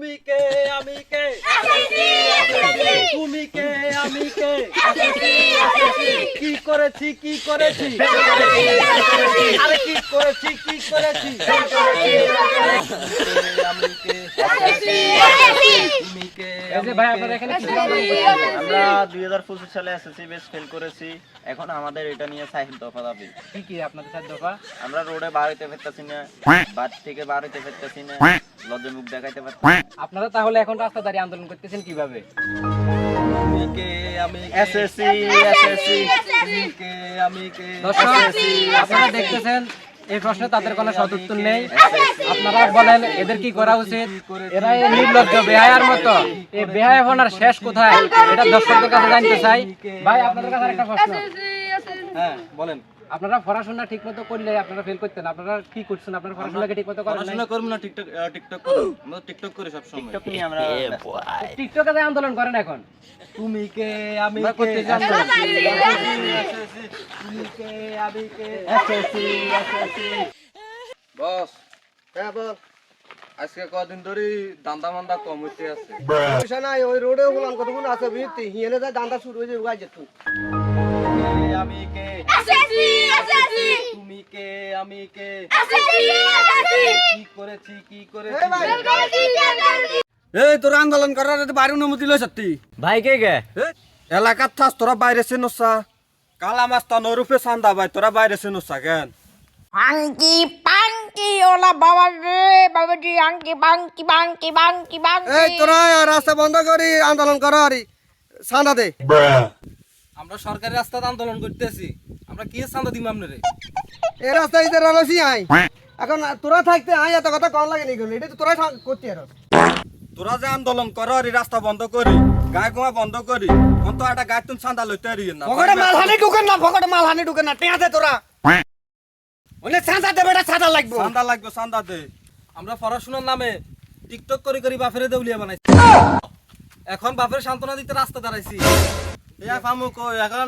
তুমি কে আমি কে তুমি কে আমি কে কি করেছি কি করেছি? আরে কি করেছি কি করেছি? আমি কে আমরা দুই। হাজার পঁচিশ সালে এসএসসি বেস ফেল করেছি। এখন আমাদের এটা নিয়ে সাইড দফা দাবি। কি কি আপনাদের সাথে দফা? আমরা রোডে বার হইতে পারতেছি না বাদ থেকে বার হইতে পারতেছি না লজ্জা মুখ দেখাইতে পারতেছি আপনারা তাহলে এখন রাস্তা দাঁড়িয়ে আন্দোলন করতেছেন কীভাবে? এসএসসি এসএসসি কে আমি কে আপনারা দেখতেছেন এই প্রশ্নে তাদের কোনো সদুত্তর নেই। আপনারা বলেন এদের কি করা উচিত? এরা এই নির্লজ্জ বেহায়ার মতো। এই বেহায়া ফোনার শেষ কোথায়? এটা দর্শকদের কাছে জানতে চাই। ভাই আপনাদের কাছে একটা প্রশ্ন। হ্যাঁ বলেন। আপনারা পড়াশোনা ঠিক মতো করলে আপনারা ফেল করতেন। আপনারা কি করছেন? আপনারা পড়াশোনাকে ঠিক মতো করেন? পড়াশোনা করব না টিকটক টিকটক করো আমরা টিকটক করি সব সময় টিকটক নিয়ে আমরা টিকটকে যে আন্দোলন করেন এখন? তুমি কে আমি কে? করতে জানি। তুমি কে আমি কে? SSC SSC. বস হ্যাঁ বল। আজকে কদিন ধরে দান্দা মান্দা কম হইতে আছে। পয়সা নাই ওই রোডে হলাম কতক্ষণ আছে বুঝতে যায় দান্দা শুরু হয়ে যাবে যেত আমি কে? কি করেছি কি করেছি? এই তোরা আন্দোলন করার বাইরে অনুমতি লই সত্যি ভাই কে গে এলাকার থাস তোরা বাইরে চেনসা কালা মাছ তো নরূপে চান্দা ভাই তোরা বাইরে চেনসা কেন? Angki pangki olah bawa re bawa di angki bangki bangki bangki bangki. এই তোরা রাস্তা বন্ধ করি আন্দোলন কর আরি চান্দা দে। আমরা সরকারি রাস্তাতে আন্দোলন করতেছি। আমরা কি চান্দা দিব আপনারে? এই রাস্তা ইদের আলোসি আই এখন তোরা থাকতে আই এত কথা কম লাগে নি এটা তো তোরা করতে আর। তোরা যে আন্দোলন কর আরি রাস্তা বন্ধ করি গায়ে গোয়া বন্ধ করি অন্ত একটা গায়ে তুমি চান্দা লইতে আরি না। ফকড়ে মালহানি ঢুকেন না ফকড়ে মালহানি ঢুকেন না টেয়া দে তোরা। ওনে চান্দা দেবে এটা চান্দা লাগবে। চান্দা লাগবে চান্দা দে। আমরা পড়াশোনার নামে টিকটক করে করে বাপেরে দেউলিয়া বানাইছি। এখন বাপের সান্ত্বনা দিতে রাস্তা দাঁড়াইছি। ইয়া এখন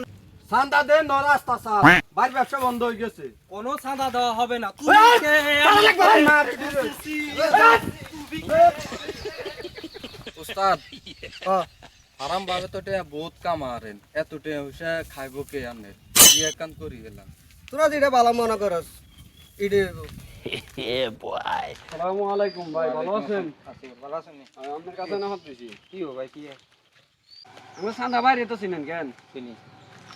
চান্দা দে ন রাস্তা বাইর ব্যবসা বন্ধ হয়ে গেছে। কোনো চাঁদা দেওয়া হবে না। তুমি কে উস্তাদ আরাম ভাবে তো টিয়া বহুত কামারেন এত টিয়া হইসা খাইব কে আনে ইয়ে কান করি গেলাম তোরা যেটা ভালো মনে করস ইডে আসসালামু আলাইকুম ভাই ভালো আছেন? ভালো আছেন? আপনার কাছে না হাত দিছি কি হো ভাই কি? আমরা সান্দা বাইরে তো চিনেন কেন? চিনি।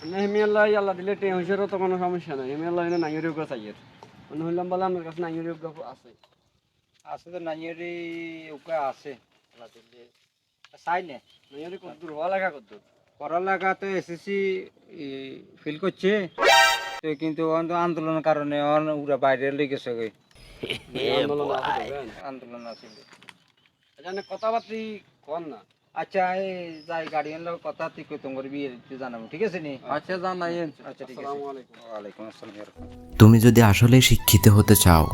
হেমিয়াল্লাহ আল্লাহ দিলে টে হইছেরও তো কোনো সমস্যা নাই। হেমিয়াল্লাহ এনে নাইয়ের উপর চাইয়ের মানে হইলাম বলে আমার কাছে নাইয়ের উপর আছে। আছে তো নাইয়েরি উকা আছে। চাই নে নাইয়ের কত দূর হওয়া লাগা কত দূর? পড়ালেখা তো এসএসসি ফিল করছে। তো কিন্তু আন্দোলনের কারণে উড়া বাইরে লেগেছে গই আন্দোলন আছে আছে। কথাবার্তি কন না। আচ্ছা এই যাই গার্ডিয়ান লোক কথা তুই কই তোমার বিয়ে জানাব ঠিক আছে নি? আচ্ছা জানাইন আচ্ছা ঠিক আছে। আসসালামু আলাইকুম। ওয়ালাইকুম আসসালাম তুমি যদি আসলে শিক্ষিত হতে চাও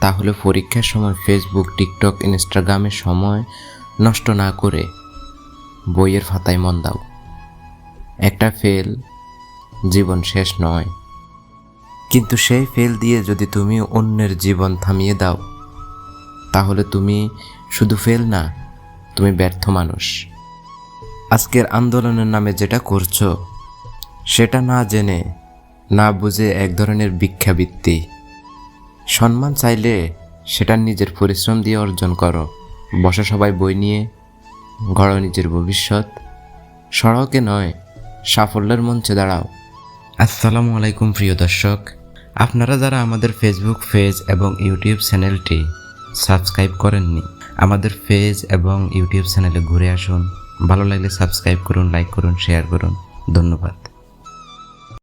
তাহলে পরীক্ষার সময় ফেসবুক টিকটক ইনস্টাগ্রামে সময় নষ্ট না করে বইয়ের ফাতায় মন দাও। একটা ফেল জীবন শেষ নয়। কিন্তু সেই ফেল দিয়ে যদি তুমি অন্যের জীবন থামিয়ে দাও তাহলে তুমি শুধু ফেল না তুমি ব্যর্থ মানুষ। আজকের আন্দোলনের নামে যেটা করছ, সেটা না জেনে, না বুঝে এক ধরনের ভিক্ষাবৃত্তি। সম্মান চাইলে সেটা নিজের পরিশ্রম দিয়ে অর্জন করো। বসে সবাই বই নিয়ে, গড়ো নিজের ভবিষ্যৎ। সড়কে নয়, সাফল্যের মঞ্চে দাঁড়াও। আসসালামু আলাইকুম প্রিয় দর্শক, আপনারা যারা আমাদের ফেসবুক পেজ এবং ইউটিউব চ্যানেলটি সাবস্ক্রাইব করেননি আমাদের ফেজ এবং ইউটিউব চ্যানেলে ঘুরে আসুন। ভালো লাগলে সাবস্ক্রাইব করুন লাইক করুন শেয়ার করুন। ধন্যবাদ।